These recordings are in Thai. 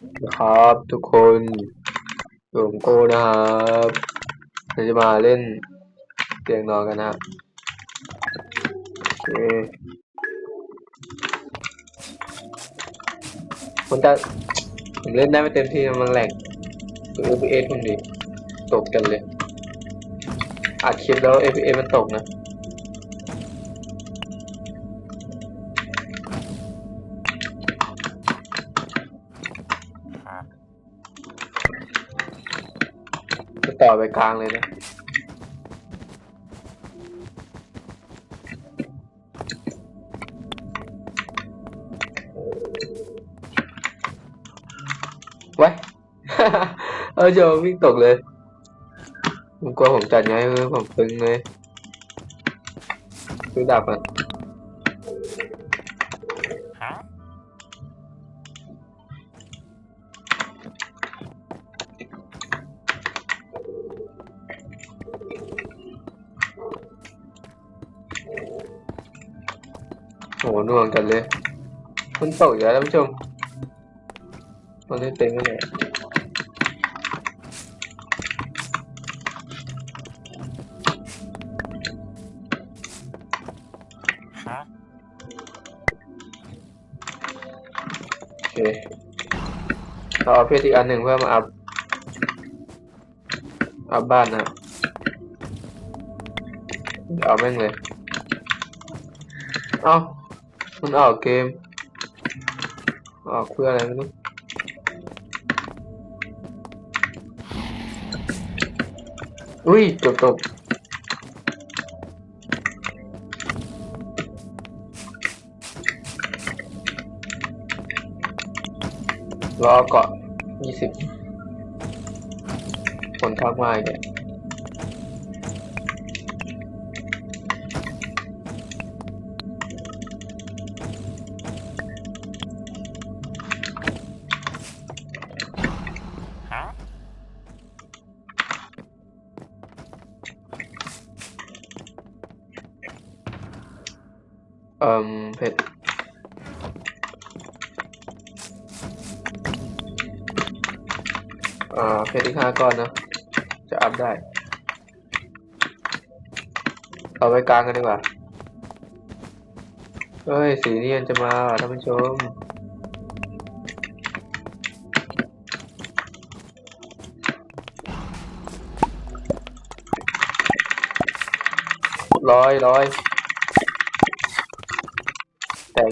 ครับทุกคนผมโก้นะครับเราจะมาเล่นเตียงนอนกันนะโอเคผมจะผมเล่นได้ไม่เต็มที่มันแหลกตัว FPS ผมดิตกกันเลยอัดคลิปแล้ว FPS มันตกนะ ต่อไปกลางเลยนะ ไว้ เออโจวิ่งตกเลย ผมกลัวผมจัดไงเออผมตึงเลยซื้อดับอะ โหน่วงกันเลยมันตกอยู่แล้วท่านผู้ชมมันเล่นเต็มกันเลยฮะโอเคเราเอาเพชรอีกอันหนึ่งเพื่อมาอัพอัพบ้านนะครับเอาแม่งเลย เอ้า มันออกเกม ออกเพื่ออะไรไม่รู้อุ้ยจบจบรอเกาะยี่สิบคนทักมาอีก เอ่มเพชรอ่าเพชรอีกห้าก้อนนะ จะอัพได้ เอาไว้กลางกันดีกว่า เฮ้ย สีนี่ยังจะมาท่านผู้ชม ร้อยร้อย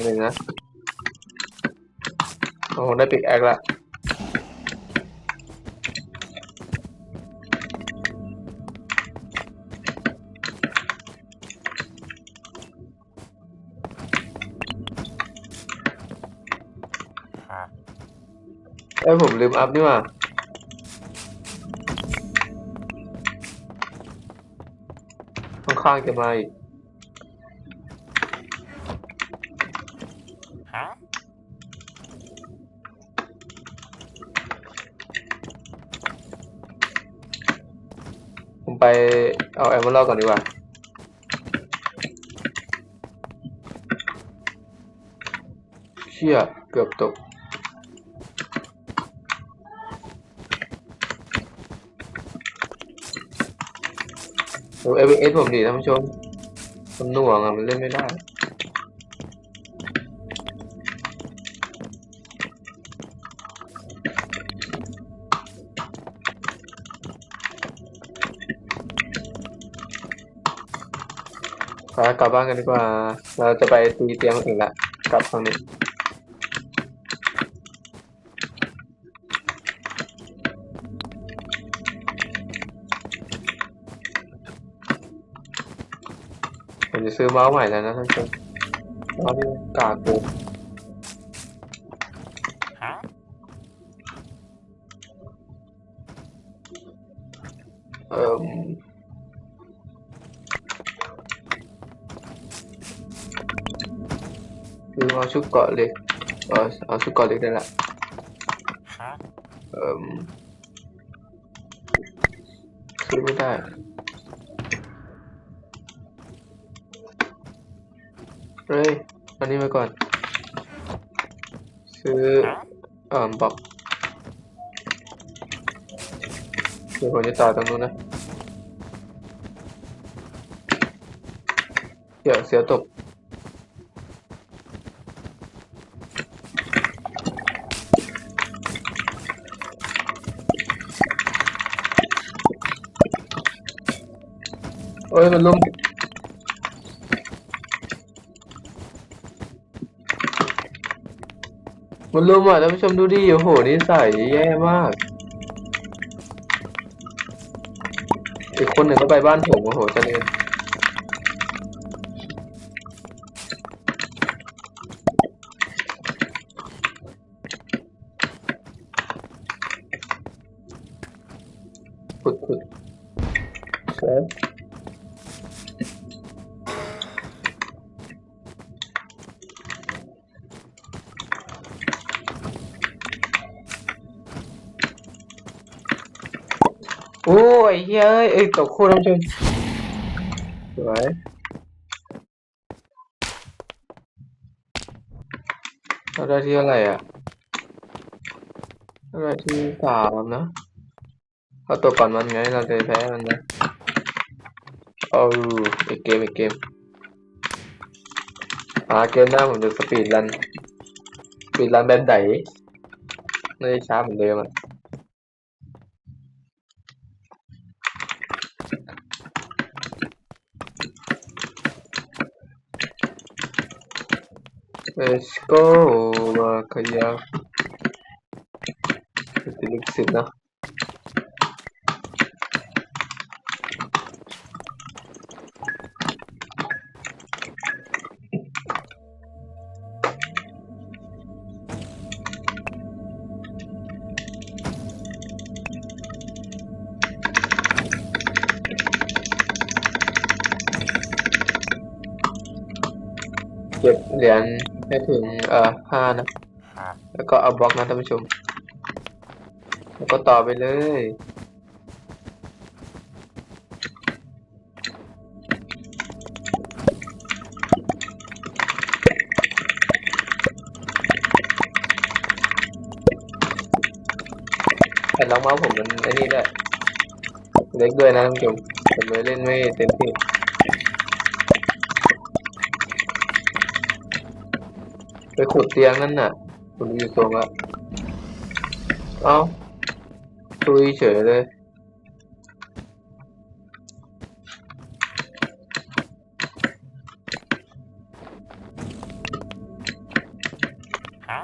หนึ่งนะโอ้ได้ปิกแอคละเอ้ยผมลืมอัพนี่ว่าข้างๆจะมาอีก ฮะ ผม ไปเอาแอมเบอร์ก่อนดีกว่า เชี่ย เกือบตกโอ้เอฟเอสผมดีท่านผู้ชมมันหน่วงอะ มันเล่นไม่ได้่ากลับบ้านกันดีกว่า เราจะไปตีเตียงอื่นละกลับทางนี้ผมจะซื้อเมาส์ใหม่แล้วนะท่านผู้ชมเมาส์ที่กากเกิ เอาชุดเกาะเลยเออเอาชุดเกาะเหล็กได้ละเอ่ซื้อไม่ได้เฮ้ยอันนี้มาก่อน ซื้อเอ่อบอกเดี๋ยวผมจะต่อตรงนู้นนะเดี๋ยวเสียตก อ้ยมันลุมมันลุมอะท่านผู้ชมดูดิโอ้โหนิสัยแย่มาก อีกคนหนึ่งก็ไปบ้านผมโอ้โหเจริญขุ โอ้ยเฮ้ยเอ้ยตกคู่ท่านผู้ชมสวยเราได้ที่อะไรอะเราได้ที่สามนะเอาตัวก่อนมันไงเราจะแพ้มันนะเอาอีกเกมอีกเกมอ่าเกมหน้าผมจะสปีดรันสปีดรันแบบไหนไม่ได้ช้าเหมือนเดิมอะ Let's go มาขยับ ติดลิขสิทธิ์นะเก็บเหรียญให้ถึงเอ่อห้านะห้าแล้วก็เอาบล็อกนะท่านผู้ชม แล้วก็ต่อไปเลยแต่ลองเมาส์ผมมันไอ้นี่ด้วยเล็กด้วยนะท่านผู้ชมผมเลยเล่นไม่เต็มที่ ไปขุดเตียงนั่นน่ะคุณอยู่ตรงอะเอ้าตุยเฉยเลยฮะ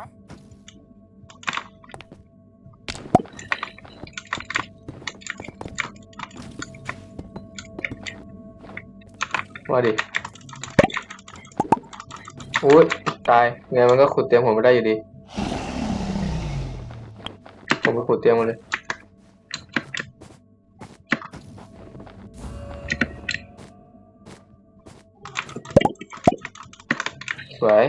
ว่าดิอุ้ย ตายไงมันก็ขุดเตียงผมไม่ได้อยู่ดี ผมไปขุดเตียงมาเลยสวย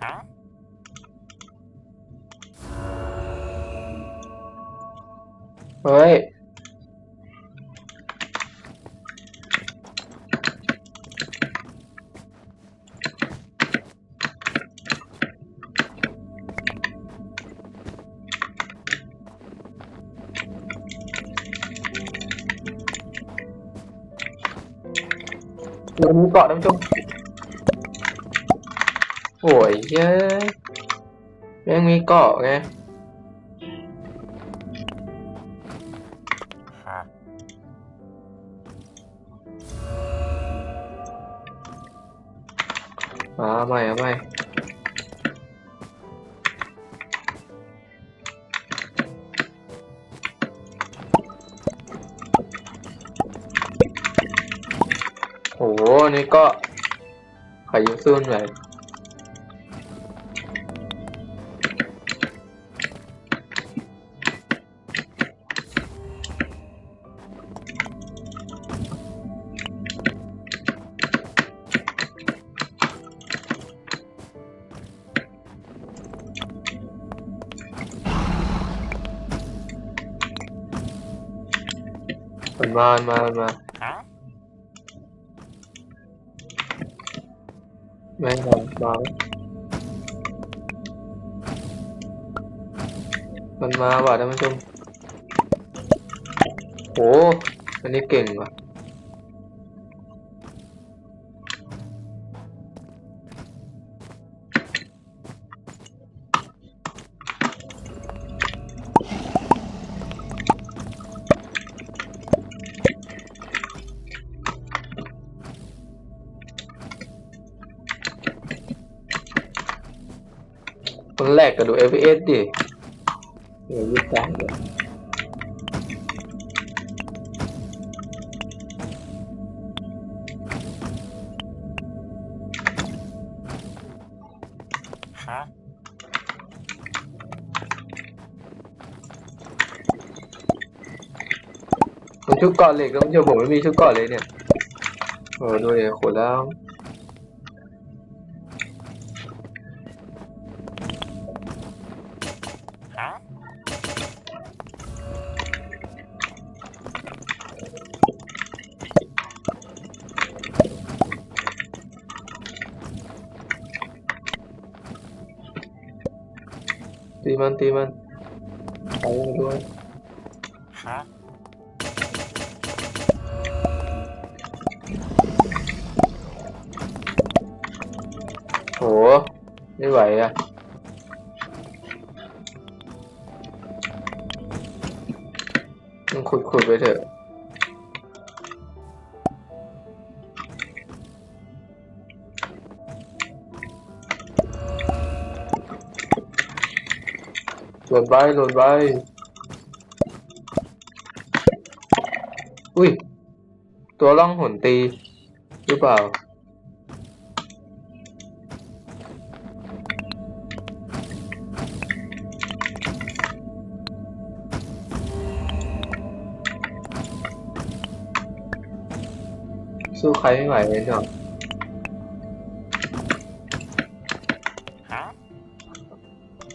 ฮะเฮ้ย เดี๋ยวมีเกาะท่านผู้ชมโอ้ยเย้ยยังมีเกาะไงฮะมาใหม่เอาใหม่ นี่ก็ขอยุซุนเลยมันมา มันมา มามามันมาว่ะท่านผู้ชมโหอันนี้เก่งว่ะ คนแรกก็ดู FPS ดิเดี๋ยวยี่สิบสามเลยฮะมันชุดเก่อนเหล็กแล้วมันจะผมไม่มีชุดเก่อนเลยเนี่ยโอ้ดูเนี่ยขวดแล้ว ตีมันตีมันเอามาด้วยฮะโหไม่ไหวอะมึงขุดขุดไปเถอะ ล่นไปหล่นไปอุ้ย ตัวล่องหนตี หรือเปล่า สู้ใครไม่ไหวเลยเนาะฮะ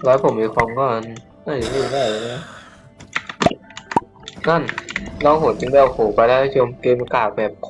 ร้อยผมมีของก่อน น่าจะสู้ได้เลยนะนั่นลองโหดจึงแล้วโหไปได้ชมเกมกากแบบคว